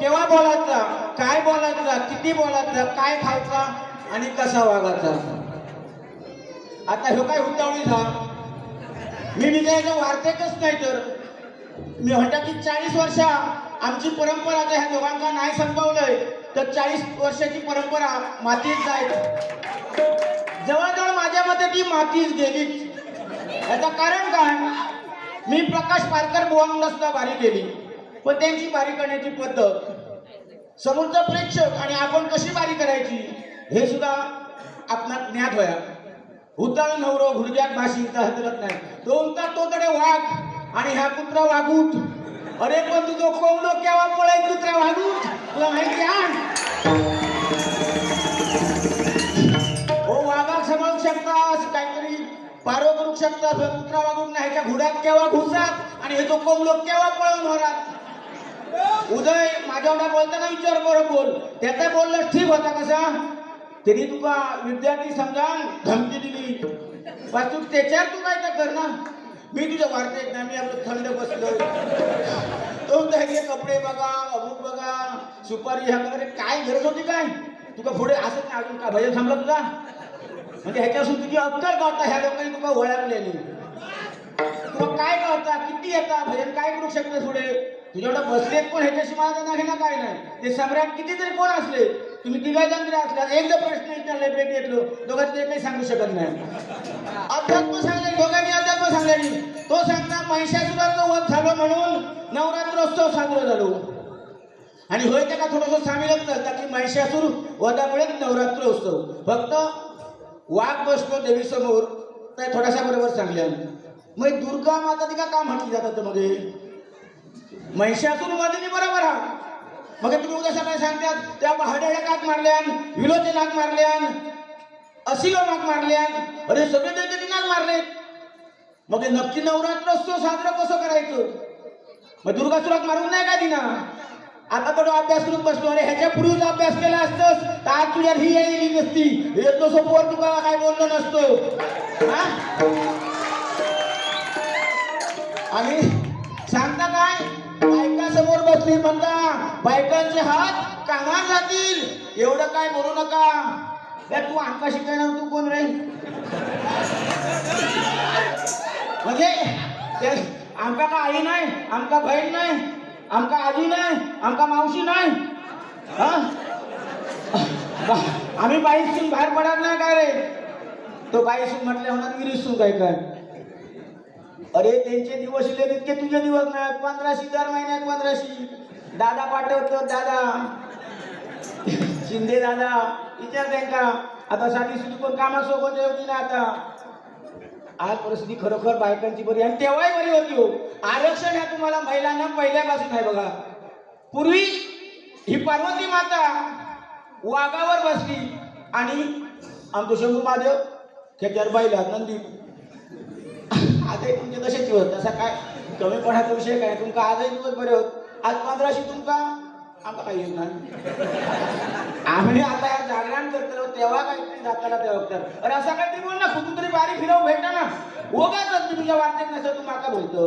केव्हा बोलायचा? काय बोलायचा? किती बोलायचा? काय खायचा? आणि कसा वागायचा? आता ह्यो काय उतावळी झा मी विजयाचा वार्तेकच नाही तर. मी म्हणतात की चाळीस वर्षा आमची परंपरा आता ह्या दोघांना नाही संपवलंय. तर चाळीस वर्षाची परंपरा मातीत जाईल. जवळजवळ माझ्या मते ती मातीच गेलीच. याचं कारण काय? मी प्रकाश पारकर बोलून सुद्धा बारी केली. पण त्यांची बारी करण्याची पद्धत. समोरचा प्रेक्षक आणि आपण कशी बारी करायची हे सुद्धा आपणात ज्ञात होया. उताळ नवरो घुडग्यात भाषी इथं हतरत नाही. दोनचा तो तडे वाघ आणि ह्या कुत्रा वागूट अरे पण तुझं कोवलो केव्हा पळाय कुत्रा वागूट तुला माहिती आहे? हो वाघाक सांभाळू शकतास काहीतरी पारो करू शकतास कुत्रा वागूट नाही. ह्याच्या घोड्यात केव्हा घुसात? आणि हे तो कोवलो केव्हा पळून होणार. उदय माझ्या बोलताना विचार बरं बोल. त्याचा बोललं ठीक होता कसा त्यांनी तुका विद्यार्थी समजा धमकी दिली. बस त्याच्यावर तू काय तर कर ना. मी तुझ्या वार्तेत ना मी आपलं थंड बसलो. तो म्हणतो, कपडे बघा अमुक बघा सुपारी ह्या वगैरे काय गरज होती काय? तुका पुढे असं नाही अजून का भजन थांबला तुझा? म्हणजे ह्याच्यासून तुझी अक्कल गावता ह्या लोकांनी तुका ओळखलेली तुला काय गावता किती येता भजन काय करू शकते पुढे? तुझ्याकडे बसलेत पण ह्याच्याशी माझा नाही ना काय नाही? ते सम्राट कितीतरी कोण असले? तुम्ही तिघा जण जरी असला एकदा प्रश्न विचारले भेट येतलो दोघांचं ते काही सांगू शकत नाही. अध्यात्म सांगले दोघांनी अध्यात्म सांगले. तो सांगता महिषासुराचं वध झालं म्हणून नवरात्रोत्सव साजरा झालो. आणि होय त्या का थोडंसं सामीलच चालतं की महिषासूर वधामुळे नवरात्रोत्सव. फक्त वाघ बसतो देवीसमोर तर थोडासा बरोबर सांगल्या मग दुर्गा माता ती का म्हटली जातात मध्ये महिषासूर मधली बरोबर हा मग तुम्ही उद्या सकाळी सांगतात? त्या बहाड्याला काक मारल्यान विलोचे नाक मारल्यान असिलो नाक मारल्यान अरे सगळे ते नाक मारले. मग नक्की नवरात्रोत्सव साजरा कसं करायचं? मग दुर्गासुरात मारून नाही का दिना? आता तो अभ्यास करून बसलो. अरे ह्याच्या पूर्वीचा अभ्यास केला असतस तर आज तुझ्यात ही येईल नसती. येतो सोपवर तुका काय बोललो नसतो? आणि सांगता काय? बायका समोर बसली म्हणता बायकांचे हात कामार जातील. एवढं काय बोलू नका. तू अंका शिकायला तू कोण रे? म्हणजे ते आमका का आई नाही आमका बहीण नाही आमका आजी नाही आमका मावशी नाही? हा? बा- आम्ही बाईसून बाहेर पडत नाही काय रे? तो बाईसून म्हटले होणार विरीसून काय काय अरे त्यांचे दिवस इले तितके तुझे दिवस नाही. पंधराशे दर महिन्यात पंधराशे. दादा पाठवतो दादा. शिंदे दादा विचार त्यांका आता साधी सुधी पण कामात कामासोबत होती ना आता. आज परिस्थिती खरोखर बायकांची बरी आणि तेव्हाही बरी होती हो. आरक्षण ह्या तुम्हाला महिलांना पहिल्यापासून आहे बघा. पूर्वी ही पार्वती माता वाघावर बसली आणि आमचं शंभू महादेव खेच्यावर बैला नंदी आजही तुमचे तसेच दिवस तसा काय कमीपणाचा विषय काय? तुमका आजही दिवस बरे होत. आज पंधराशे तुमका आमका काही येत नाही. आम्ही आता या जागरण करतो तेव्हा काहीतरी जाताना तेव्हा बघतात अरे असा काहीतरी बोल ना कुठून तरी बारी फिरव भेटा ना. ओगाच मी तुझ्या वाटत नसतं तू माका बोलतो.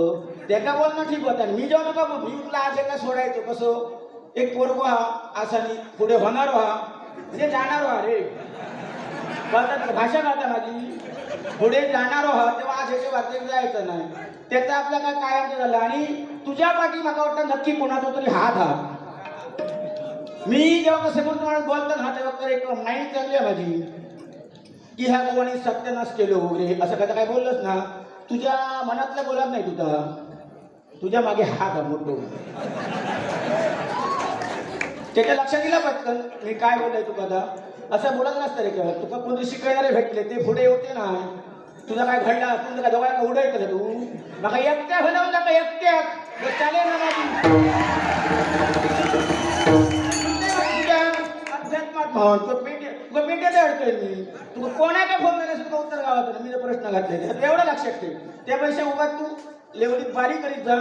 तेका बोल ना ठीक होता. मी जेव्हा नका मी तुला आज एका सोडायचो. कसं? एक पोरगो हा असानी पुढे होणार हा म्हणजे जाणार हा रे. भाषा कळता माझी? पुढे जाणार आहोत तेव्हा आज याच्या वाटेत जायचं नाही. त्याचा आपल्या काय काय अर्थ झाला. आणि तुझ्या पाठी मला वाटतं नक्की कोणाचा तरी हात हा. मी जेव्हा समोर तुम्हाला बोलतो ना तेव्हा तर एक माइंड चालली आहे माझी. की ह्या गोवानी सत्यानाश केलो वगैरे असं काय काय बोललंच ना. तुझ्या मनातलं बोलत नाही तुझा तुझ्या मागे हात हा मोठो. त्याच्या लक्षात गेला पटकन. मी काय बोलाय तू आता असं बोलत नसतं रे केव्हा तुका कोणतरी शिकवणारे भेटले ते पुढे होते ना. तुझा काय घडला तुझं काय दोघा का उडायचं का तू? मग एकट्या भरवून नका एकट्या. चालेल ना माझी अध्यात्मात भावन तो पेटे तुका पेटे अडतोय मी. तुका कोणा फोन केला सुद्धा उत्तर गावात मी जर प्रश्न घातले तर एवढं लक्षात ठेव. त्यापेक्षा उगा तू लेवडीत बारी करीत जा.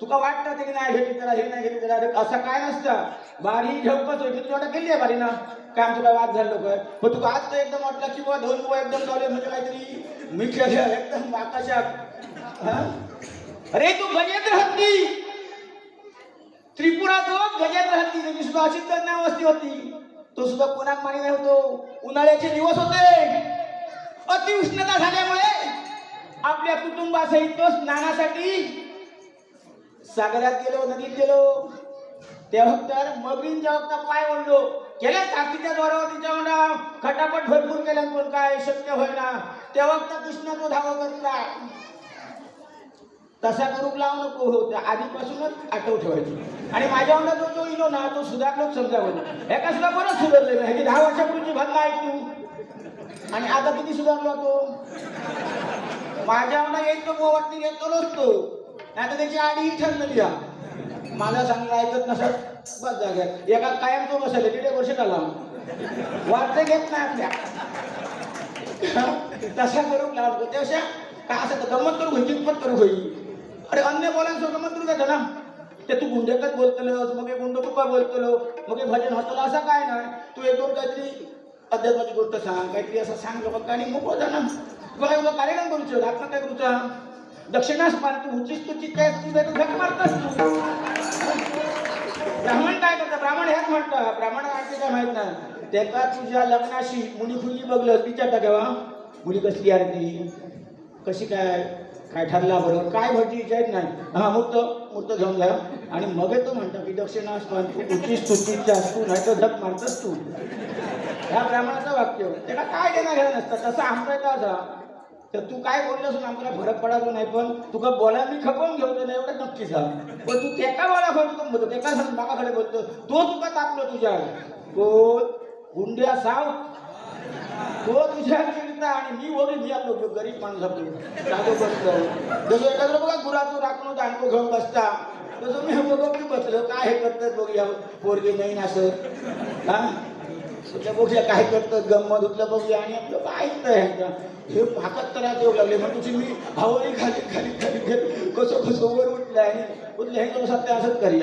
तुका वाटतं ते की नाही घेतली त्याला हे नाही घेतली त्याला असं काय नसतं. बारी घेऊकच होती तू आता आहे बारीनं? काय आमचं काय वाद झालं काय पण तुका आज तर एकदम वाटलं की बुवा दोन बुवा एकदम लावले म्हणजे काहीतरी मी केलं एकदम आकाशात अरे तू गजेंद्र हत्ती! त्रिपुरा हो, गजेंद्र हत्ती त्याची सुद्धा अशीच नावस्ती होती. तो सुद्धा कोणाक मारी नाही होतो. उन्हाळ्याचे दिवस होते. अति उष्णता झाल्यामुळे आपल्या कुटुंबासहित तो स्नानासाठी सागरात गेलो नदीत गेलो. तेव्हा तर मगरीन जेव्हा पाय ओढलो केल्या ताकदीच्या जोरावर तिच्या म्हणा खटापट भरपूर केल्या पण काय शक्य होईना. तेव्हा तर कृष्ण तो धाव करता तसा करूक लावू नको. हो आधीपासूनच आठव ठेवायची. आणि माझ्या अंगात जो जो इलो ना तो सुधारलोच समजावं एका सुद्धा बरंच सुधारलेलं आहे. दहा वर्षापूर्वीची भांडणं ऐक तू. आणि आता किती सुधारलो तो? माझ्या अंगात येतो तो मोवटणी घेतो नसतो. नाही तर त्याची आडी ठरलेली आहे माझं चांगलं ऐकत नसत. बस जाग्यात एका कायम तो बसले दीड एक वर्ष झाला वाटते घेत नाही आपल्या. तसा करून लावतो त्यापेक्षा काय असं तर गमत करू घ्यायची किंमत करू होई? अरे अन्य बोलायचं गमत करू देतं ना. ते तू गुंडेकच बोलतलोस मग हे गुंड तुका बोलतलो? मग भजन हसतलो असं काय नाही. तू एक दोन काहीतरी अध्यात्माची गोष्ट सांग काहीतरी असं सांग लोक आणि मग बोलता ना. तुला एवढं कार्यक्रम करूचो आपण काय करूचा. दक्षिणास मारतो तू उच्चिस तुची काय तुझ्या तू झक मारतस तू ब्राह्मण काय करतात ब्राह्मण ह्याच म्हणतात ब्राह्मण काय काय माहीत नाही. त्याका तुझ्या लग्नाशी मुली फुली बघलं विचारता केव्हा मुली कसली आरती कशी काय? काय ठरला बरोबर काय भरती विचारत नाही. हा मूर्त मूर्त घेऊन जा. आणि मग तो म्हणतो की दक्षिणास पण तू उच्चीस तुचीच्या तू नाही तर झक मारतस तू. ह्या ब्राह्मणाचं वाक्य. त्याला काय देणं घेणं नसतं. तसं आमचं का असा तर तू काय बोललास ना आम्हाला फरक पडायचं नाही पण तुका बोला मी खपवून घेऊन नाही एवढं नक्की झालं पण तू तेका बोला फरक बोलतो तेका सांग मागाकडे बोलतो तो तुका तापलो तुझ्या. तो गुंड्या साव. तो तुझ्या चिडता आणि मी बोलू मी आपलो गरीब माणूस आपलो जागो बसलो जसं एखादं बघा गुरातून राखून दांडको घेऊन बसता. तसं मी बघा मी बसलो. काय हे करतात बघूया पोरगे नाही असं. हा? त्या बघूया काय करतात? गमत उठलं बघूया. आणि आपलं काय ह्यांच्या हे पाकत तर देऊ लागले. मग तुझी मी हवाई खाली खाली खाली घेत कसं कसं वर उठलं आणि उठलं हे कसं ते असंच करी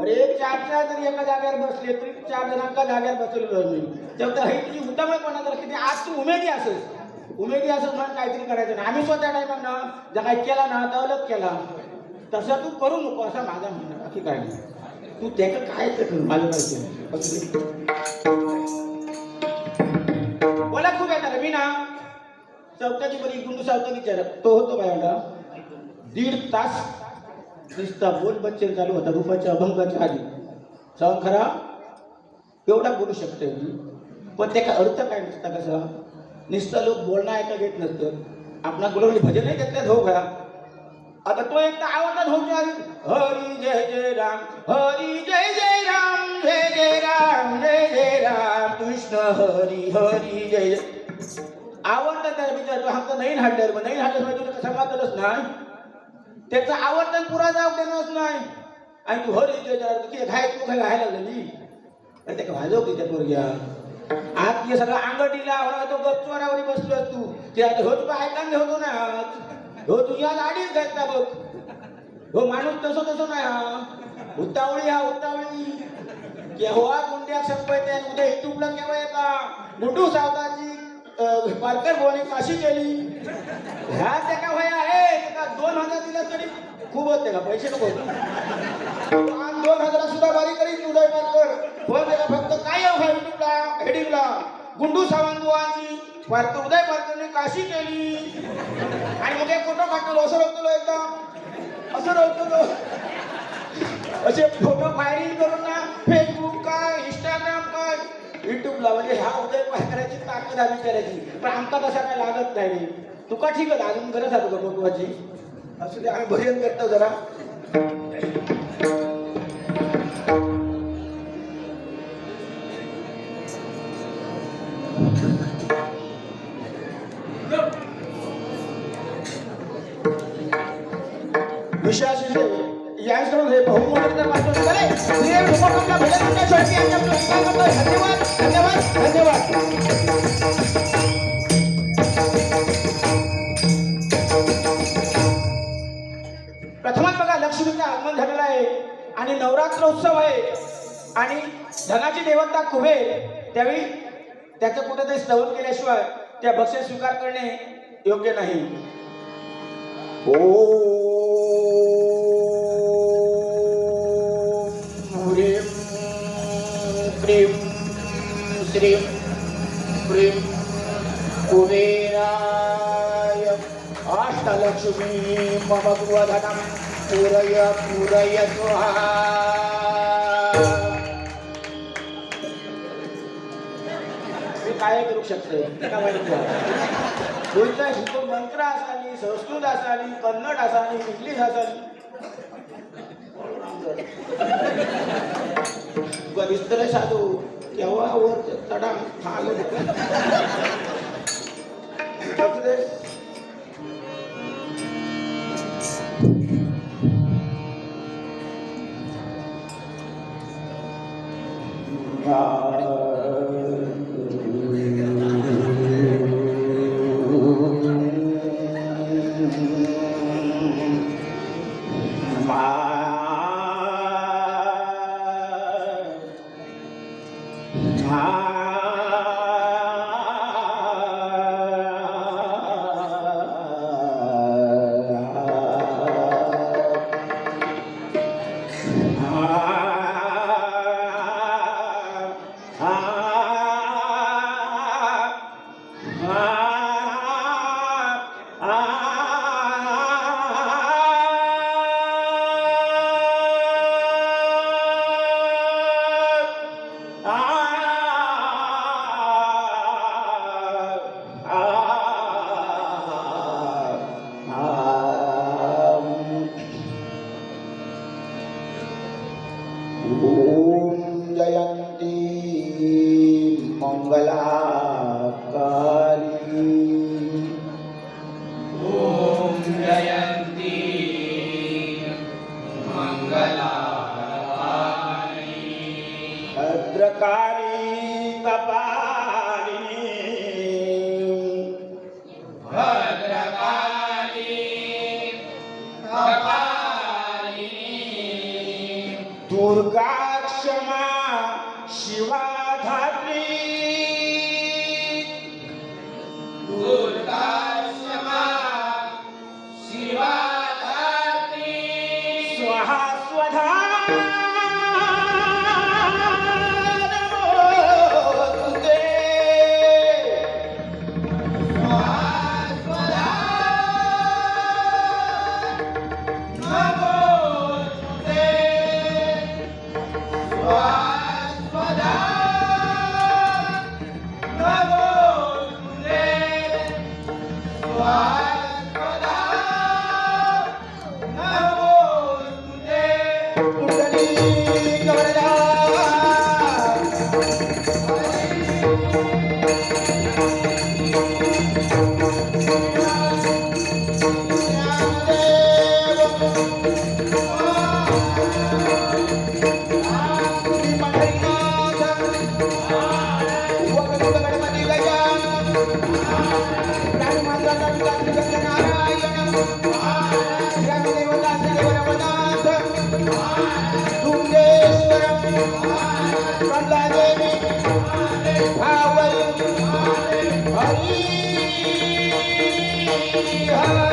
अरे चार चार जरी एका जागेवर बसले तरी चार जणांका जागेवर बसलेलो मी. तेव्हा हे तुझी उतावळपणा जर किती आज तू उमेदी असेल उमेदी असेल म्हणून काहीतरी करायचं नाही. आम्ही स्वतः टायमांना जर काही केला ना दौलत केला. तसं तू करू नको असं माझा म्हणणं बाकी काय नाही. तू त्याचं काय कर माझं माहिती बोला खूप येणार मी ना चौकाची बरी गुंडू सावता विचार तो होतो बायला दीड तास नुसता बोल बच्चे चालू होता रूपाच्या अभंगाच्या आधी. सांग खरा एवढा बोलू शकते मी पण त्याचा अर्थ काय नसता कसा? नुसता लोक बोलणं ऐका घेत नसतं. आपणा गुलाबी भजनही घेतल्यात हो खरा आता तो एकदा आवडता होऊन आधी हरी जय जय राम हरी जय जय राम जय जय राम जय जय राम. कृष्ण हरी हरी जय जय. आवडतं त्याला विचारतो आमचा नाही हाडल्यावर मग नाही हाडल्यावर तुला कसं मातलंच नाही. त्याचं आवडता पुरा जाऊ देणंच नाही. आणि तू हरी जय जय किती घाय तू काय घायला लागली. आणि त्या भाजव की त्या पोरग्या. आज ते सगळं अंगठीला आवडा तो गच्चवारावरी बसलो तू. ते आता हो तुला ऐकायला होतो ना आज. हो तुझ्या गाडीच ना बघ. हो माणूस तसं तसं नाही हा. उतावळी हा उतावळी. केव्हा हो, गुंड्या संपयते उद्या युट्यूबला केव्हा येता? गुंडू सावताची पारकर बोनी काशी केली. ह्या त्या का वया आहे का दोन हजार दिला तरी खूप होते का? पैसे नको आणि दोन हजार सुद्धा बारी करीत उदय पारकर पण त्याला फक्त काय युट्यूबला हेडिंगला गुंडू सावंत बुवांची उदय पारकरने काशी केली. आणि मग एक फोटो काढतो असं रवतो एकदा असं रवतो असे फोटो फायरिंग करून ना फेसबुक काय इंस्टाग्राम काय युट्यूबला म्हणजे ह्या उदय करायची ताकद आम्ही करायची. पण आमका तसा काय लागत नाही. तुका ठीक आहे अजून गरज आहे तुका फोटोची. असं ते आम्ही भजन करतो जरा. प्रथमच बघा लक्ष्मीचं आगमन झालेलं आहे. आणि नवरात्र उत्सव आहे. आणि धनाची देवता कुबेर त्यावेळी त्याचं कुठेतरी स्तवन केल्याशिवाय त्या बक्षीस स्वीकार करणे योग्य नाही. ओ. श्री. श्रीम लक्ष्मी मम गृहधनं पूरय पूरय स्वाहा मी काय करू शकते? का माहिती बोलता शिकून मंत्र असाली संस्कृत असाली कन्नड असाली इंग्लिश असाली गरिस्तर साधू केव्हा वर चढा खाल high. हर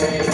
Yeah.